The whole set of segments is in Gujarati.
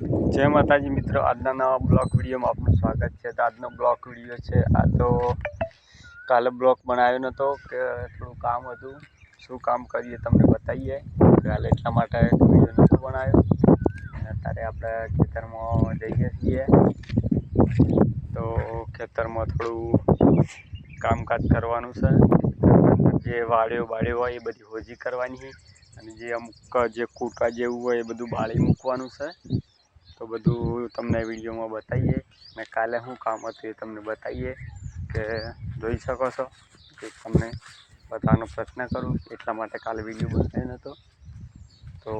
જય માતાજી મિત્રો, આજના નવા બ્લોક વિડીયોમાં આપનું સ્વાગત છે. તો આજનો બ્લોક વીડિયો છે, આ તો કાલે બ્લોક બનાવ્યો નહોતો કે થોડું કામ હતું. શું કામ કરીએ તમને બતાવીએ. કાલે એટલા માટે વીડિયો નહોતો બનાવ્યો. અને અત્યારે આપણે ખેતરમાં જઈએ છીએ. તો ખેતરમાં થોડું કામકાજ કરવાનું છે. જે વાડીઓ બાળ્યો હોય એ બધી હોજી કરવાની અને જે અમુક જે કૂટા જેવું હોય એ બધું બાળી મૂકવાનું છે. તો બધું તમને વિડીયોમાં બતાવીએ. ને કાલે શું કામ હતું એ તમને બતાવીએ કે જોઈ શકો છો કે તમને બતાવવાનો પ્રયત્ન કરું. એટલા માટે કાલે વીડિયો બતાવ્યો નહોતો તો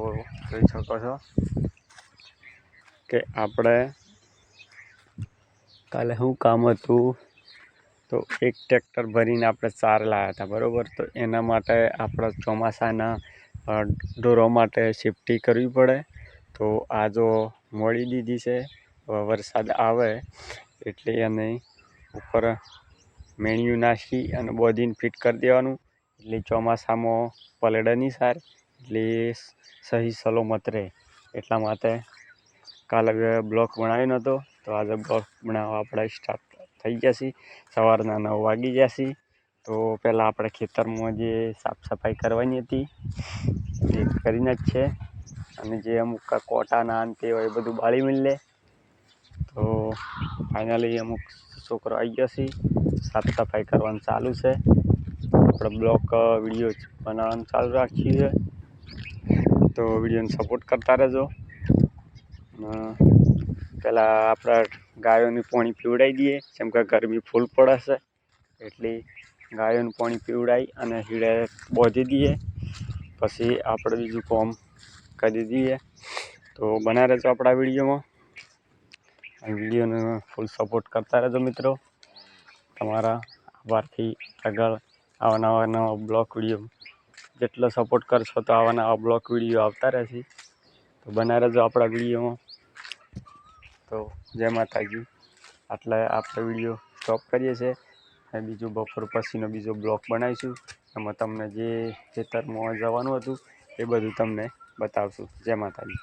જોઈ શકો છો કે આપણે કાલે શું કામ હતું તો એક ટ્રેક્ટર ભરીને આપણે ચાર લાવ્યા હતા, બરાબર? તો એના માટે આપણે ચોમાસાના ઢોરો માટે સેફ્ટી કરવી પડે. તો આ જો મોડી દીધી છે વરસાદ આવે એટલે એને ઉપર મેણિયું નાખી અને બોધીને ફિટ કરી દેવાનું. એટલે ચોમાસામાં પલળે નહીં સાર, એટલે સહી સલામત રહે. એટલા માટે કાલે બ્લોક બનાવ્યો નહોતો તો આજે બ્લોક બનાવવા આપણે સ્ટાર્ટ થઈ ગયા છીએ. સવારના નવ વાગી ગયા છીએ. તો પહેલાં આપણે ખેતરમાં જે સાફ સફાઈ કરવાની હતી, એ કરીને જ છે અને જે અમુક કોટાના અંતે હોય એ બધું બાળી મિલે તો ફાઇનલી અમુક છોકરો આવી ગયો છે. સાફ સફાઈ કરવાનું ચાલુ છે. આપણે બ્લોક વીડિયો બનાવવાનું ચાલુ રાખીએ તો વિડીયોને સપોર્ટ કરતા રહેજો. પહેલાં આપણા ગાયોને પાણી પીવડાવી દઈએ. જેમ કે ગરમી ફૂલ પડે છે, એટલે ગાયોને પાણી પીવડાવી અને હીડે બોધી દઈએ. પછી આપણે બીજું કામ કરી દઈએ તો બના રહેજો આપણા વિડીયોમાં. વિડીયોને ફૂલ સપોર્ટ કરતા રહેજો મિત્રો. તમારા આભારથી આગળ આવા નવા નવા બ્લોક વીડિયો જેટલો સપોર્ટ કરશો તો આવા નવા બ્લોક વીડિયો આવતા રહેશે. તો બના રહેજો આપણા વિડીયોમાં. તો જય માતાજી. આટલા આપણે વીડિયો સ્ટોપ કરીએ છીએ. અને બીજું બપોર પછીનો બીજો બ્લોક બનાવીશું. એમાં તમને જે ખેતરમાં જવાનું હતું એ બધું તમને બતાવશું. જય માતાજી.